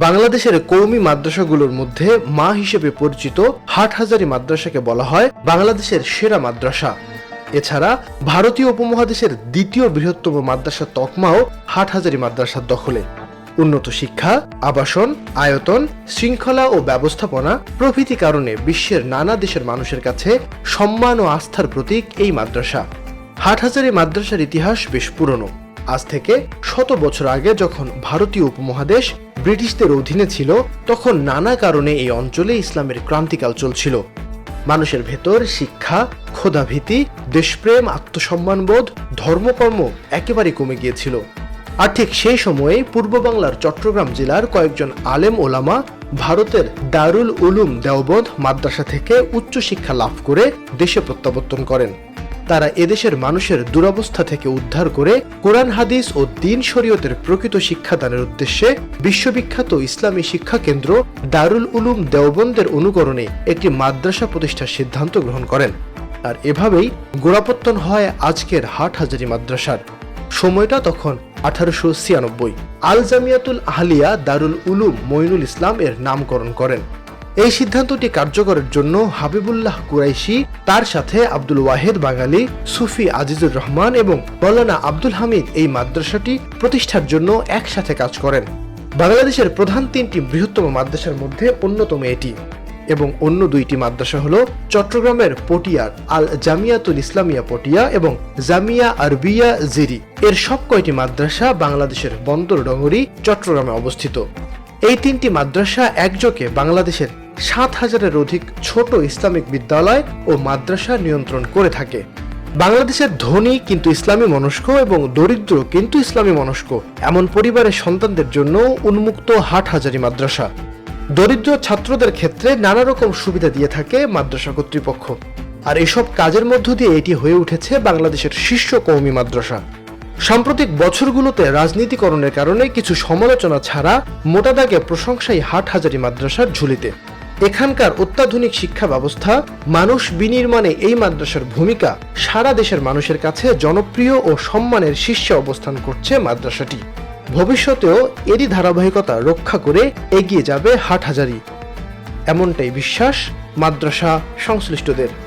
বাংলাদেশের কৌমি মাদ্রাসাগুলোর মধ্যে মা হিসেবে পরিচিত হাটহাজারী মাদ্রাসাকে বলা হয় বাংলাদেশের সেরা মাদ্রাসা। এছাড়া ভারতীয় উপমহাদেশের দ্বিতীয় বৃহত্তম মাদ্রাসা তকমাও হাটহাজারী মাদ্রাসার দখলে। উন্নত শিক্ষা, আবাসন, আয়তন, শৃঙ্খলা ও ব্যবস্থাপনা প্রভৃতি কারণে বিশ্বের নানা দেশের মানুষের কাছে সম্মান ও আস্থার প্রতীক এই মাদ্রাসা। হাটহাজারী মাদ্রাসার ইতিহাস বেশ পুরনো। আজ থেকে শত বছর আগে যখন ভারতীয় উপমহাদেশ ব্রিটিশদের অধীনে ছিল, তখন নানা কারণে এই অঞ্চলে ইসলামের ক্রান্তিকাল চলছিল। মানুষের ভেতর শিক্ষা ক্ষোধাভীতি দেশপ্রেম, আত্মসম্মানবোধ, ধর্মকর্ম একেবারে কমে গিয়েছিল। আর ঠিক সেই সময়ে পূর্ব বাংলার চট্টগ্রাম জেলার কয়েকজন আলেম ওলামা ভারতের দারুল উলুম দেওবন্দ মাদ্রাসা থেকে উচ্চশিক্ষা লাভ করে দেশে প্রত্যাবর্তন করেন। তারা এদেশের মানুষের দুরবস্থা থেকে উদ্ধার করে কোরআন, হাদিস ও দিন শরীয়তের প্রকৃত শিক্ষাদানের উদ্দেশ্যে বিশ্ববিখ্যাত ইসলামী শিক্ষা কেন্দ্র দারুল উলুম দেওবন্দের অনুকরণে একটি মাদ্রাসা প্রতিষ্ঠার সিদ্ধান্ত গ্রহণ করেন। আর এভাবেই গোড়াপত্তন হয় আজকের হাটহাজারী মাদ্রাসার। সময়টা তখন আঠারোশো ছিয়ানব্বই। আল জামিয়াতুল আহলিয়া দারুল উলুম মইনুল ইসলাম এর নামকরণ করেন। এই সিদ্ধান্তটি কার্যকরের জন্য হাবিবুল্লাহ কুরাইশি, তার সাথে আব্দুল ওয়াহেদ বাঙালি, সুফি আজিজুর রহমান এবং মৌলানা আব্দুল হামিদ এই মাদ্রাসাটি প্রতিষ্ঠার জন্য একসাথে কাজ করেন। বাংলাদেশের প্রধান তিনটি বৃহত্তম মাদ্রাসার মধ্যে অন্যতম এটি এবং অন্য দুইটি মাদ্রাসা হল চট্টগ্রামের পটিয়ার আল জামিয়াতুল ইসলামিয়া পটিয়া এবং জামিয়া আরবিয়া জিরি। এর সব কয়টি মাদ্রাসা বাংলাদেশের বন্দর ডঙ্গরি চট্টগ্রামে অবস্থিত। এই তিনটি মাদ্রাসা একযোগে বাংলাদেশের সাত হাজারের অধিক ছোট ইসলামিক বিদ্যালয় ও মাদ্রাসা নিয়ন্ত্রণ করে থাকে। বাংলাদেশের ধনী কিন্তু ইসলামী মনস্ক এবং দরিদ্র কিন্তু ইসলামী মনস্ক। এমন পরিবারের সন্তানদের জন্য উন্মুক্ত হাটহাজারী মাদ্রাসা। দরিদ্র ছাত্রদের ক্ষেত্রে নানা রকম সুবিধা দিয়ে থাকে মাদ্রাসা কর্তৃপক্ষ। আর এসব কাজের মধ্য দিয়ে এটি হয়ে উঠেছে বাংলাদেশের শীর্ষ কৌমি মাদ্রাসা। সাম্প্রতিক বছরগুলোতে রাজনীতিকরণের কারণে কিছু সমালোচনা ছাড়া মোটা দাগে প্রশংসাই হাটহাজারী মাদ্রাসার ঝুলিতে। এখানকার অত্যাধুনিক শিক্ষা ব্যবস্থা মানুষ বিনির্মাণে এই মাদ্রাসার ভূমিকা, সারা দেশের মানুষের কাছে জনপ্রিয় ও সম্মানের শীর্ষে অবস্থান করছে মাদ্রাসাটি। ভবিষ্যতেও এরই ধারাবাহিকতা রক্ষা করে এগিয়ে যাবে হাট হাজারি এমনটাই বিশ্বাস মাদ্রাসা সংশ্লিষ্টদের।